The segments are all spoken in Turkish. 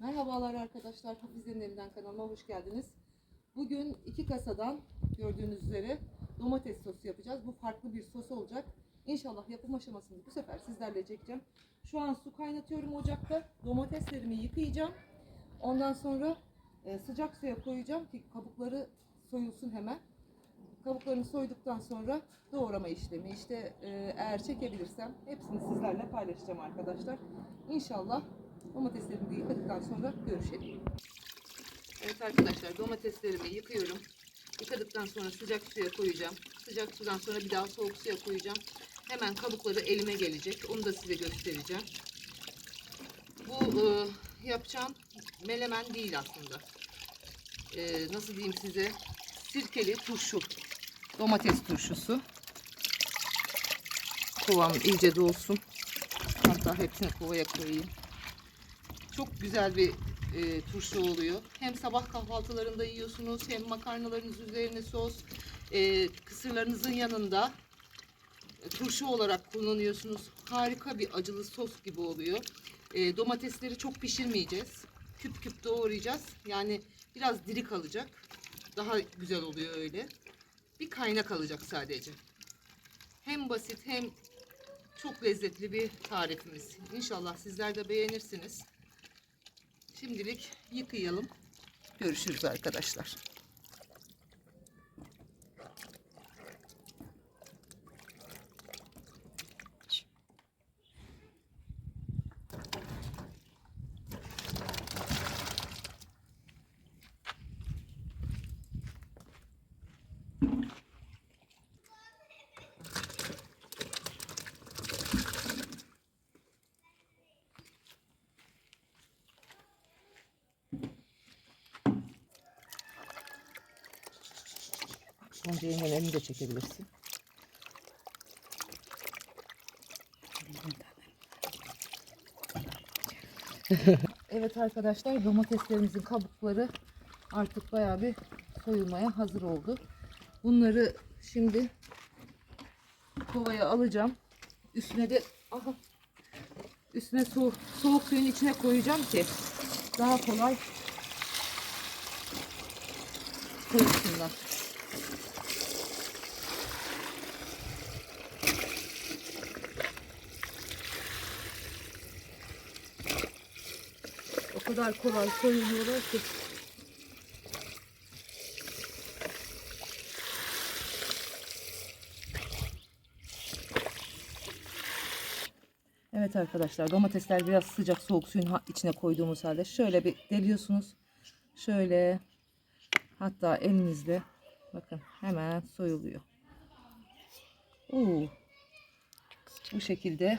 Merhabalar arkadaşlar, Hafizlerin Evinden kanalıma hoş geldiniz. Bugün iki kasadan gördüğünüz üzere domates sosu yapacağız. Bu farklı bir sos olacak. İnşallah yapım aşamasını bu sefer sizlerle çekeceğim. Şu an su kaynatıyorum ocakta. Domateslerimi yıkayacağım. Ondan sonra e, sıcak suya koyacağım ki kabukları soyulsun hemen. Kabuklarını soyduktan sonra doğrama işlemi. İşte e, eğer çekebilirsem hepsini sizlerle paylaşacağım arkadaşlar. İnşallah domateslerimi yıkadıktan sonra görüşelim. Evet arkadaşlar domateslerimi yıkıyorum. Yıkadıktan sonra sıcak suya koyacağım. Sıcak sudan sonra bir daha soğuk suya koyacağım. Hemen kabukları elime gelecek. Onu da size göstereceğim. Bu e, yapacağım melemen değil aslında. E, nasıl diyeyim size? Sirkeli turşu. Domates turşusu. Kovam iyice dolsun. Hatta hepsini kovaya koyayım. Çok güzel bir e, turşu oluyor. Hem sabah kahvaltılarında yiyorsunuz hem makarnalarınız üzerine sos, e, kısırlarınızın yanında e, turşu olarak kullanıyorsunuz. Harika bir acılı sos gibi oluyor. E, domatesleri çok pişirmeyeceğiz. Küp küp doğrayacağız. Yani biraz diri kalacak. Daha güzel oluyor öyle. Bir kaynak alacak sadece. Hem basit hem çok lezzetli bir tarifimiz. İnşallah sizler de beğenirsiniz. Şimdilik yıkayalım. Görüşürüz arkadaşlar. Hemen elini de çekebilirsin. evet arkadaşlar domateslerimizin kabukları artık bayağı bir soyulmaya hazır oldu. Bunları şimdi kovaya alacağım. Üstüne de aha, üstüne soğuk, soğuk suyun içine koyacağım ki daha kolay soyulsunlar. Kadar kolay soyuluyorlar ki. Evet arkadaşlar domatesler biraz sıcak soğuk suyun içine koyduğumuz halde şöyle bir deliyorsunuz. Şöyle hatta elinizle bakın hemen soyuluyor. Oo. Bu şekilde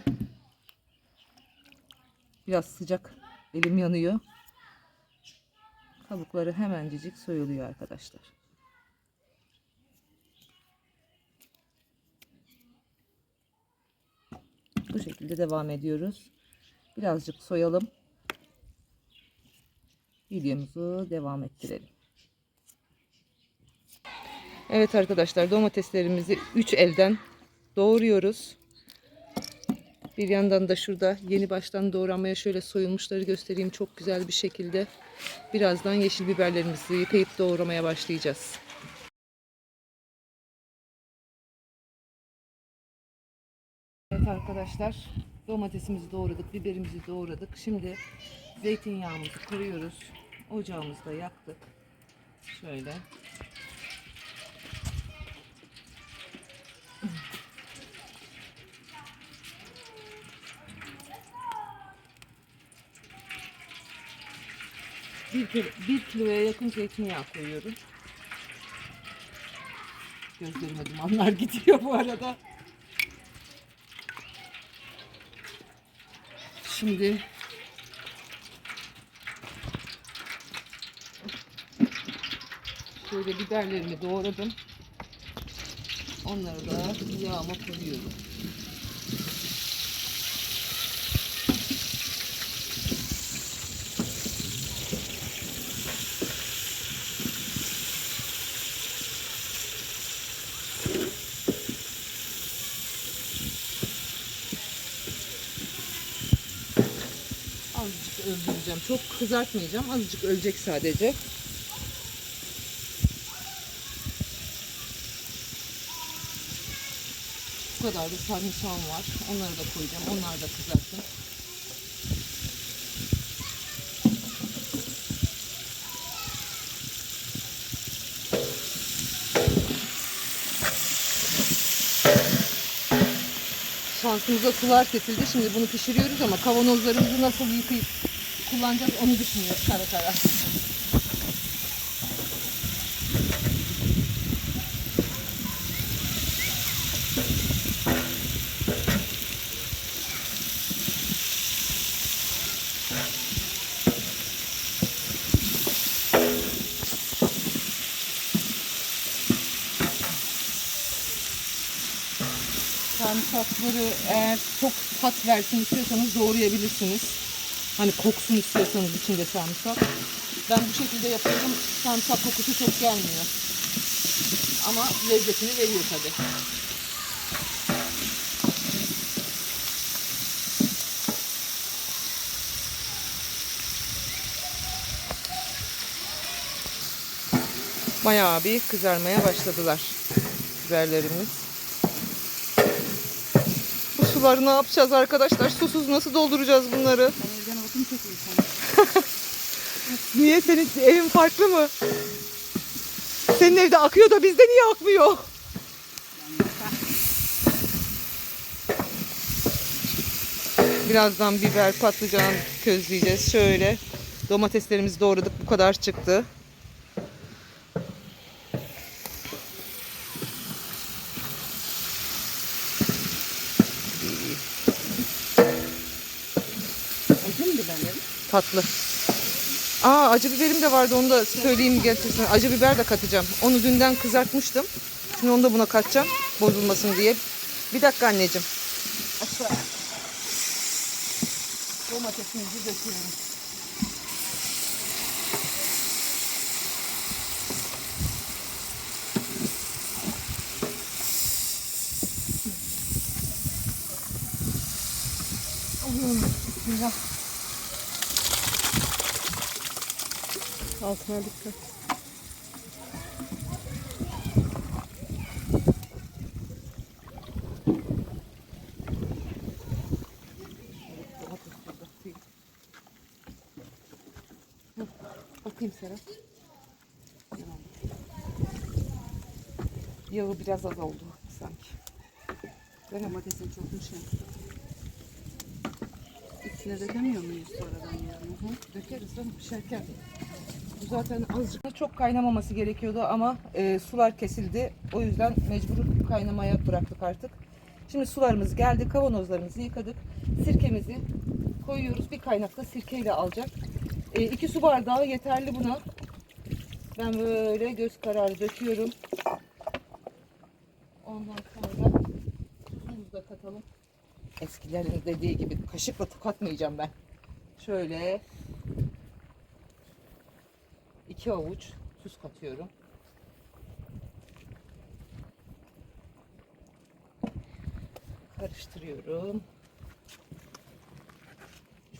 biraz sıcak elim yanıyor. Kabukları hemencecik soyuluyor arkadaşlar. Bu şekilde devam ediyoruz. Birazcık soyalım. Videomuzu devam ettirelim. Evet arkadaşlar domateslerimizi 3 elden doğruyoruz. Bir yandan da şurada yeni baştan doğranmaya şöyle soyulmuşları göstereyim çok güzel bir şekilde. Birazdan yeşil biberlerimizi yıkayıp doğramaya başlayacağız. Evet arkadaşlar domatesimizi doğradık, biberimizi doğradık. Şimdi zeytinyağımızı kırıyoruz. Ocağımızı da yaktık. Şöyle. Bir, kilo, bir kiloya yakın zeytinyağı koyuyorum. Gözlerime dumanlar gidiyor bu arada. Şimdi şöyle biberlerimi doğradım. Onları da yağıma koyuyorum. Azıcık azıcık öldüreceğim. Çok kızartmayacağım. Azıcık ölecek sadece. Bu kadar da sarımsağım var. Onları da koyacağım. Onlar da kızarsın. Şansımıza sular kesildi. Şimdi bunu pişiriyoruz ama kavanozlarımızı nasıl yıkayıp kullanacağız onu düşünüyoruz kara kara. Sarımsakları eğer çok tat versin istiyorsanız doğrayabilirsiniz. Hani koksun istiyorsanız içinde sarımsak. Ben bu şekilde yapıyorum. Sarımsak kokusu çok gelmiyor. Ama lezzetini veriyor tabii. Bayağı bir kızarmaya başladılar biberlerimiz. Bu suları ne yapacağız arkadaşlar? Susuz nasıl dolduracağız bunları? Niye senin evin farklı mı? Senin evde akıyor da bizde niye akmıyor? Birazdan biber, patlıcan közleyeceğiz. Şöyle domateslerimizi doğradık. Bu kadar çıktı. Biberlerin? Tatlı. Aa acı biberim de vardı onu da söyleyeyim getirsin. Acı biber de katacağım. Onu dünden kızartmıştım. Şimdi onu da buna katacağım. Bozulmasın diye. Bir dakika anneciğim. Aşağı. Domatesimizi döküyorum. Bismillah. Altına dikkat. Hı, Bakayım Serap. Yağı biraz az oldu sanki. Mi? Domatesin çok şey? Üstüne dökemiyor muyuz sonradan yani? Hı, Dökeriz canım pişerken. Zaten azıcık çok kaynamaması gerekiyordu ama e, sular kesildi. O yüzden mecbur kaynamaya bıraktık artık. Şimdi sularımız geldi. Kavanozlarımızı yıkadık. Sirkemizi koyuyoruz. Bir kaynakta sirkeyle alacak. E, iki su bardağı yeterli buna. Ben böyle göz kararı döküyorum. Ondan sonra tuzumuzu da katalım. Eskilerin dediği gibi kaşıkla katmayacağım ben. Şöyle iki avuç tuz katıyorum. Karıştırıyorum.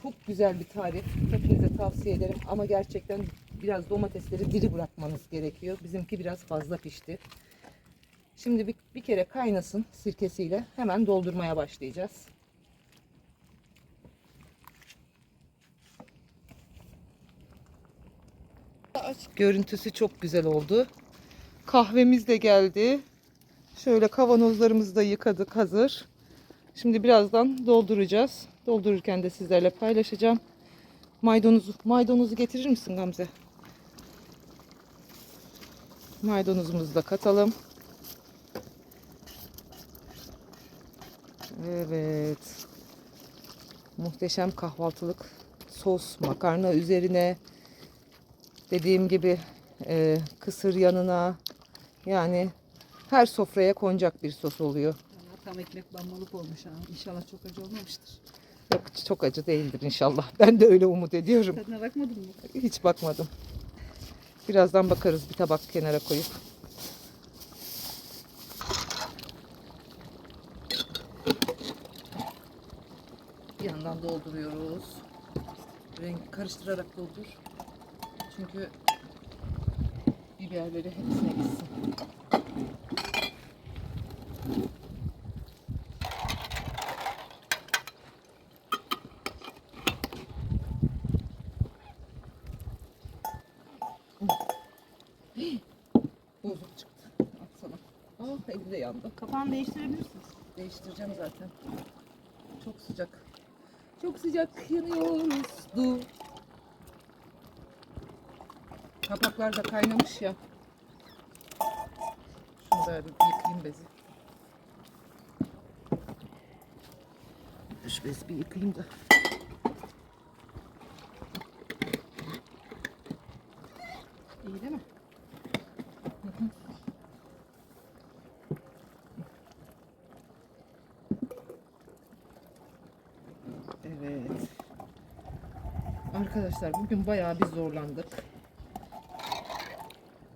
Çok güzel bir tarif. Hepinize tavsiye ederim. Ama gerçekten biraz domatesleri diri bırakmanız gerekiyor. Bizimki biraz fazla pişti. Şimdi bir, bir kere kaynasın sirkesiyle. Hemen doldurmaya başlayacağız. Görüntüsü çok güzel oldu. Kahvemiz de geldi. Şöyle kavanozlarımızı da yıkadık hazır. Şimdi birazdan dolduracağız. Doldururken de sizlerle paylaşacağım. Maydanozu, maydanozu getirir misin Gamze? Maydanozumuzu da katalım. Evet. Muhteşem kahvaltılık sos, makarna üzerine dediğim gibi e, kısır yanına yani her sofraya konacak bir sos oluyor. Vallahi tam ekmek bambalık olmuş ha. İnşallah çok acı olmamıştır. Yok çok acı değildir inşallah. Ben de öyle umut ediyorum. Tadına bakmadın mı? Hiç bakmadım. Birazdan bakarız bir tabak kenara koyup. Bir yandan dolduruyoruz. renk karıştırarak doldur. Çünkü biberleri hepsine gitsin. Bozuk çıktı. Atsana. Ah elim de yandı. Kapağını değiştirebilirsiniz. Değiştireceğim zaten. Çok sıcak. Çok sıcak yanıyoruz. Du. Kapaklar da kaynamış ya. Şunu da bir yıkayayım bezi. Şu bezi bir yıkayayım da. İyi değil mi? Evet. Arkadaşlar bugün bayağı bir zorlandık.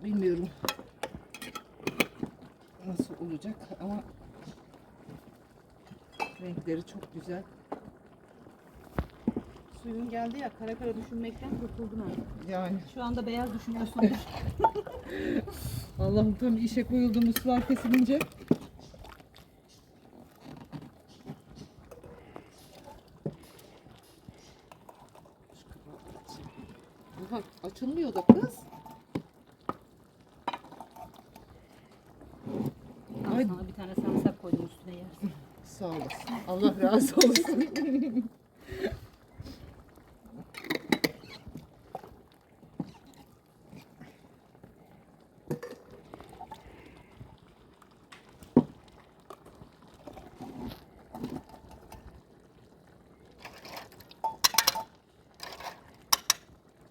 Bilmiyorum nasıl olacak ama renkleri çok güzel. Suyun geldi ya kara kara düşünmekten kurtuldun artık. Yani Şu anda beyaz düşünüyorsundur. Allah'ım tam işe koyulduğumuz sular kesilince. Ulan açılmıyor da kız. Al Ay. sana bir tane sarımsak koydum üstüne yersin. Sağ olasın. Allah razı olsun.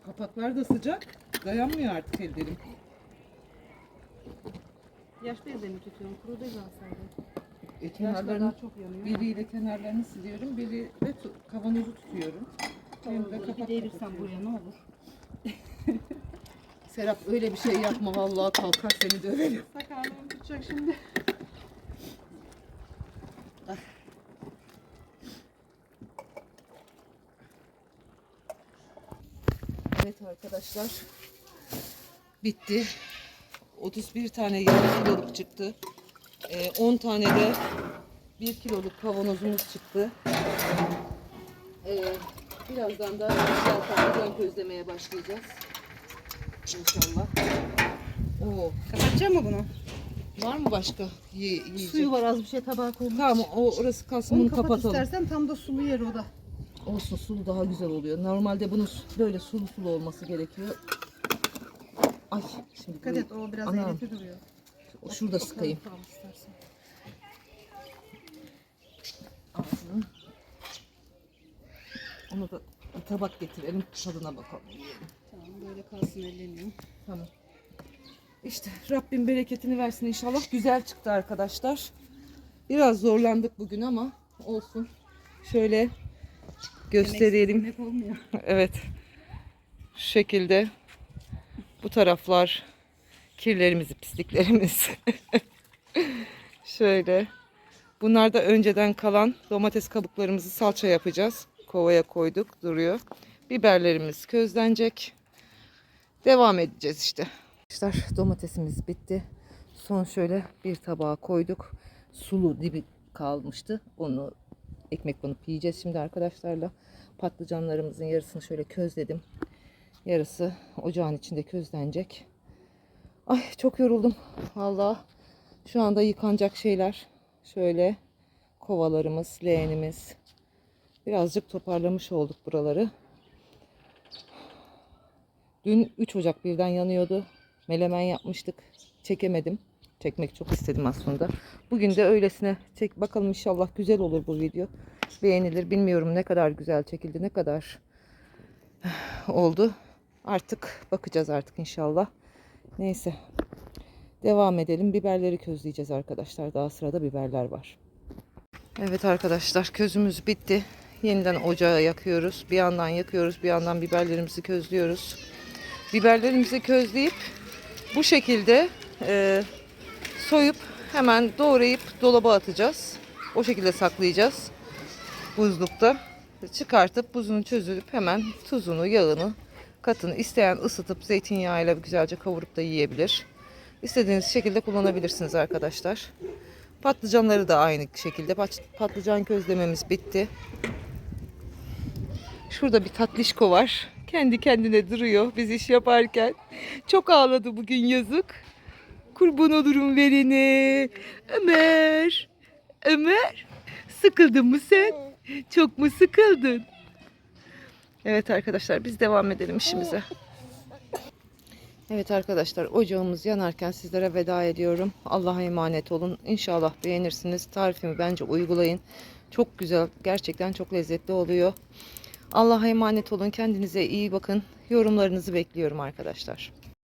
Kapaklar da sıcak. Dayanmıyor artık ellerim. Yaş bezle mi tutuyorsun? Kuru bez alsaydın. E, kenarlarını çok yanıyor. Biriyle kenarlarını siliyorum, biri de tu- kavanozu tutuyorum. Hem de kapak bir devirsen kapatıyorum. buraya ne olur? Serap öyle bir şey yapma vallahi kalkar seni döverim. Sakarlığım tutacak şimdi. Evet arkadaşlar. Bitti. 31 tane yarım kiloluk çıktı. Ee, 10 tane de 1 kiloluk kavanozumuz çıktı. Ee, birazdan da güzel patlıcan közlemeye başlayacağız. İnşallah. Oo, Kapatacak mı bunu? var mı başka ye- yiyecek? Suyu var az bir şey tabağa koymuş. Tamam o orası kalsın Onu bunu kapat kapatalım. istersen tam da sulu yer o da. Olsun sulu daha güzel oluyor. Normalde bunun böyle sulu sulu olması gerekiyor. Ay şimdi Dikkat et o biraz Anam. eğreti duruyor. O şurada sıkayım. Tamam istersen. Ağzını. Onu da bir tabak getirelim tadına bakalım. Tamam böyle kalsın elleniyor. Tamam. İşte Rabbim bereketini versin inşallah. Güzel çıktı arkadaşlar. Biraz zorlandık bugün ama olsun. Şöyle gösterelim. Yemek olmuyor. Evet. Şu şekilde bu taraflar kirlerimiz, pisliklerimiz. Şöyle. Bunlar da önceden kalan domates kabuklarımızı salça yapacağız. Kovaya koyduk, duruyor. Biberlerimiz közlenecek. Devam edeceğiz işte. Arkadaşlar domatesimiz bitti. Son şöyle bir tabağa koyduk. Sulu dibi kalmıştı. Onu ekmek banıp yiyeceğiz şimdi arkadaşlarla. Patlıcanlarımızın yarısını şöyle közledim. Yarısı ocağın içinde közlenecek. Ay çok yoruldum. Valla şu anda yıkanacak şeyler. Şöyle kovalarımız, leğenimiz. Birazcık toparlamış olduk buraları. Dün 3 Ocak birden yanıyordu. Melemen yapmıştık. Çekemedim. Çekmek çok istedim aslında. Bugün de öylesine çek bakalım inşallah güzel olur bu video. Beğenilir. Bilmiyorum ne kadar güzel çekildi, ne kadar oldu. Artık bakacağız artık inşallah. Neyse. Devam edelim. Biberleri közleyeceğiz arkadaşlar. Daha sırada biberler var. Evet arkadaşlar közümüz bitti. Yeniden ocağı yakıyoruz. Bir yandan yakıyoruz, bir yandan biberlerimizi közlüyoruz. Biberlerimizi közleyip bu şekilde e, soyup hemen doğrayıp dolaba atacağız. O şekilde saklayacağız buzlukta. çıkartıp buzunu çözülüp hemen tuzunu, yağını katın. İsteyen ısıtıp zeytinyağıyla güzelce kavurup da yiyebilir. İstediğiniz şekilde kullanabilirsiniz arkadaşlar. Patlıcanları da aynı şekilde. Pat- Patlıcan közlememiz bitti. Şurada bir tatlışko var. Kendi kendine duruyor biz iş yaparken. Çok ağladı bugün yazık. Kurban olurum verene. Ömer. Ömer. Sıkıldın mı sen? Çok mu sıkıldın? Evet arkadaşlar biz devam edelim işimize. Evet arkadaşlar ocağımız yanarken sizlere veda ediyorum. Allah'a emanet olun. İnşallah beğenirsiniz. Tarifimi bence uygulayın. Çok güzel. Gerçekten çok lezzetli oluyor. Allah'a emanet olun. Kendinize iyi bakın. Yorumlarınızı bekliyorum arkadaşlar.